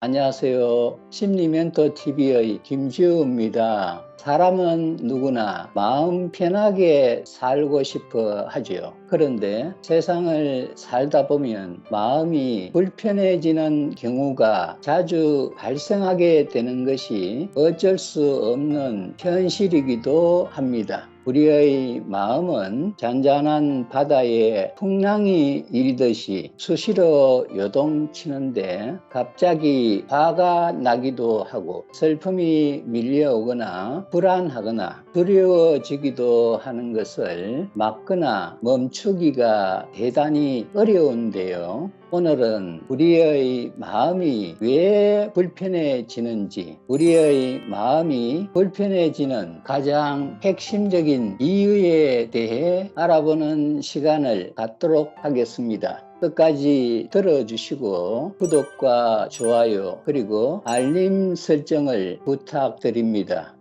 안녕하세요. 심리멘토 TV의 김지우입니다. 사람은 누구나 마음 편하게 살고 싶어 하지요. 그런데 세상을 살다 보면 마음이 불편해지는 경우가 자주 발생하게 되는 것이 어쩔 수 없는 현실이기도 합니다. 우리의 마음은 잔잔한 바다에 풍랑이 일듯이 수시로 요동치는데 갑자기 화가 나기도 하고 슬픔이 밀려오거나 불안하거나 두려워지기도 하는 것을 막거나 멈추기가 대단히 어려운데요. 오늘은 우리의 마음이 왜 불편해지는지, 우리의 마음이 불편해지는 가장 핵심적인 이유에 대해 알아보는 시간을 갖도록 하겠습니다. 끝까지 들어주시고 구독과 좋아요 그리고 알림 설정을 부탁드립니다.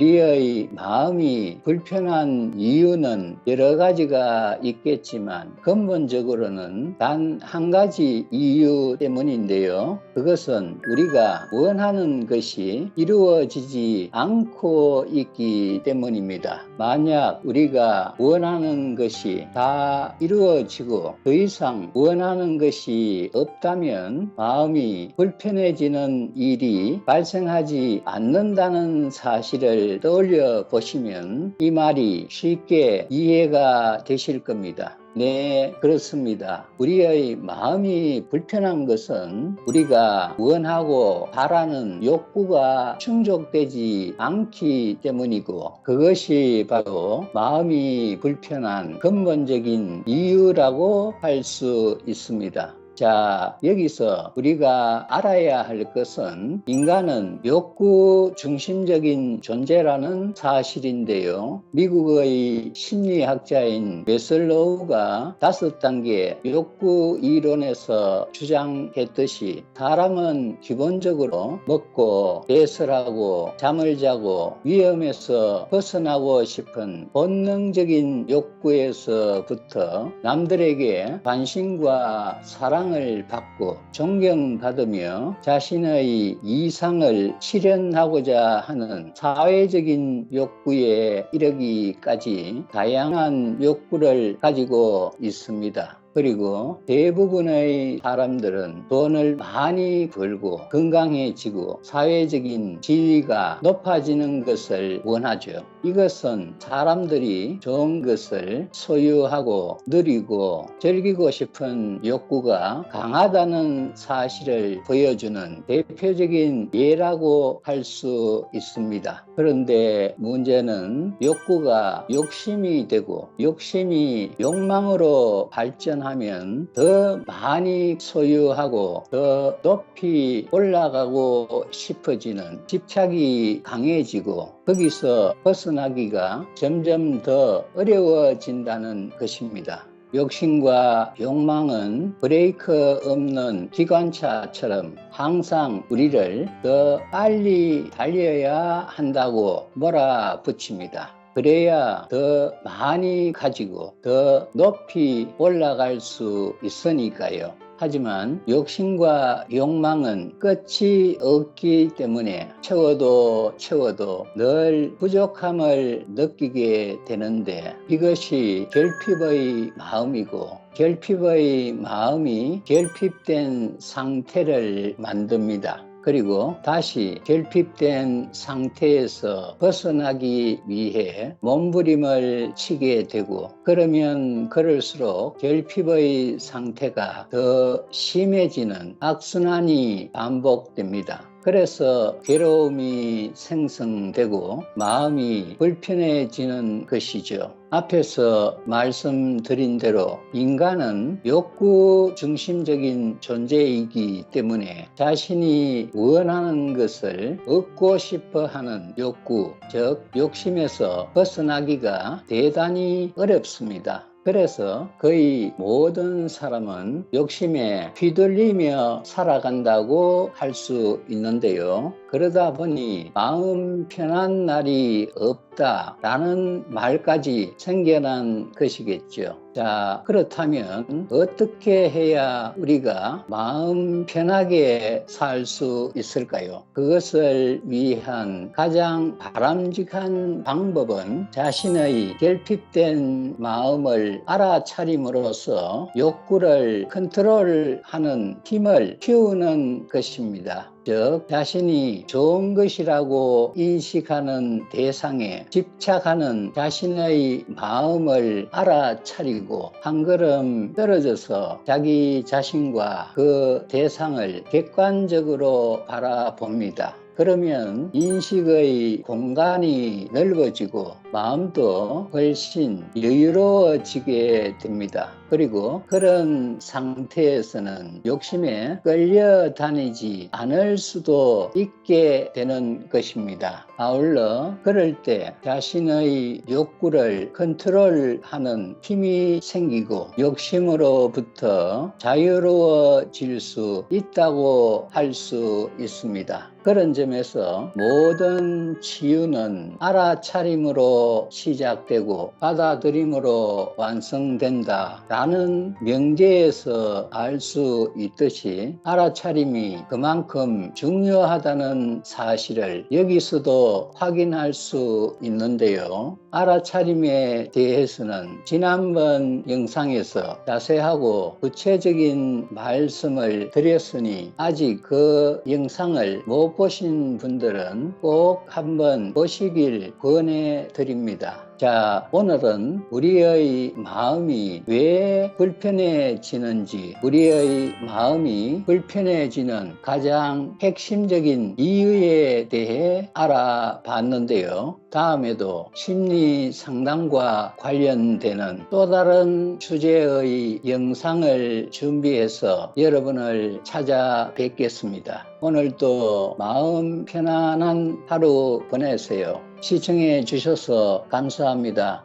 우리의 마음이 불편한 이유는 여러 가지가 있겠지만 근본적으로는 단 한 가지 이유 때문인데요. 그것은 우리가 원하는 것이 이루어지지 않고 있기 때문입니다. 만약 우리가 원하는 것이 다 이루어지고 더 이상 원하는 것이 없다면 마음이 불편해지는 일이 발생하지 않는다는 사실을 떠올려 보시면 이 말이 쉽게 이해가 되실 겁니다. 네, 그렇습니다. 우리의 마음이 불편한 것은 우리가 원하고 바라는 욕구가 충족되지 않기 때문이고 그것이 바로 마음이 불편한 근본적인 이유라고 할 수 있습니다. 자, 여기서 우리가 알아야 할 것은 인간은 욕구 중심적인 존재라는 사실인데요. 미국의 심리학자인 메슬로우가 다섯 단계 욕구 이론에서 주장했듯이 사람은 기본적으로 먹고 배설하고 잠을 자고 위험에서 벗어나고 싶은 본능적인 욕구에서부터 남들에게 관심과 사랑 사랑을 받고 존경받으며 자신의 이상을 실현하고자 하는 사회적인 욕구에 이르기까지 다양한 욕구를 가지고 있습니다. 그리고 대부분의 사람들은 돈을 많이 벌고 건강해지고 사회적인 지위가 높아지는 것을 원하죠. 이것은 사람들이 좋은 것을 소유하고 누리고 즐기고 싶은 욕구가 강하다는 사실을 보여주는 대표적인 예라고 할 수 있습니다. 그런데 문제는 욕구가 욕심이 되고 욕심이 욕망으로 발전 하면 더 많이 소유하고 더 높이 올라가고 싶어지는 집착이 강해지고 거기서 벗어나기가 점점 더 어려워진다는 것입니다. 욕심과 욕망은 브레이크 없는 기관차처럼 항상 우리를 더 빨리 달려야 한다고 몰아붙입니다. 그래야 더 많이 가지고 더 높이 올라갈 수 있으니까요. 하지만 욕심과 욕망은 끝이 없기 때문에 채워도 채워도 늘 부족함을 느끼게 되는데 이것이 결핍의 마음이고 결핍의 마음이 결핍된 상태를 만듭니다. 그리고 다시 결핍된 상태에서 벗어나기 위해 몸부림을 치게 되고 그러면 그럴수록 결핍의 상태가 더 심해지는 악순환이 반복됩니다. 그래서 괴로움이 생성되고 마음이 불편해지는 것이죠. 앞에서 말씀드린 대로 인간은 욕구 중심적인 존재이기 때문에 자신이 원하는 것을 얻고 싶어 하는 욕구, 즉 욕심에서 벗어나기가 대단히 어렵습니다. 그래서 거의 모든 사람은 욕심에 휘둘리며 살아간다고 할 수 있는데요. 그러다 보니 마음 편한 날이 없다. 없다라는 말까지 생겨난 것이겠죠. 자, 그렇다면 어떻게 해야 우리가 마음 편하게 살 수 있을까요? 그것을 위한 가장 바람직한 방법은 자신의 결핍된 마음을 알아차림으로써 욕구를 컨트롤하는 힘을 키우는 것입니다. 즉, 자신이 좋은 것이라고 인식하는 대상에 집착하는 자신의 마음을 알아차리고 한 걸음 떨어져서 자기 자신과 그 대상을 객관적으로 바라봅니다. 그러면 인식의 공간이 넓어지고 마음도 훨씬 여유로워지게 됩니다. 그리고 그런 상태에서는 욕심에 끌려다니지 않을 수도 있게 되는 것입니다. 아울러 그럴 때 자신의 욕구를 컨트롤하는 힘이 생기고 욕심으로부터 자유로워질 수 있다고 할 수 있습니다. 그런 점 에서 모든 치유는 알아차림으로 시작되고 받아들임으로 완성된다 라는 명제에서 알 수 있듯이 알아차림이 그만큼 중요하다는 사실을 여기서도 확인할 수 있는데요. 알아차림에 대해서는 지난번 영상에서 자세하고 구체적인 말씀을 드렸으니 아직 그 영상을 못 보신 분들은 꼭 한번 보시길 권해 드립니다. 자, 오늘은 우리의 마음이 왜 불편해지는지, 우리의 마음이 불편해지는 가장 핵심적인 이유에 대해 알아봤는데요. 다음에도 심리 상담과 관련되는 또 다른 주제의 영상을 준비해서 여러분을 찾아뵙겠습니다. 오늘도 마음 편안한 하루 보내세요. 시청해 주셔서 감사합니다.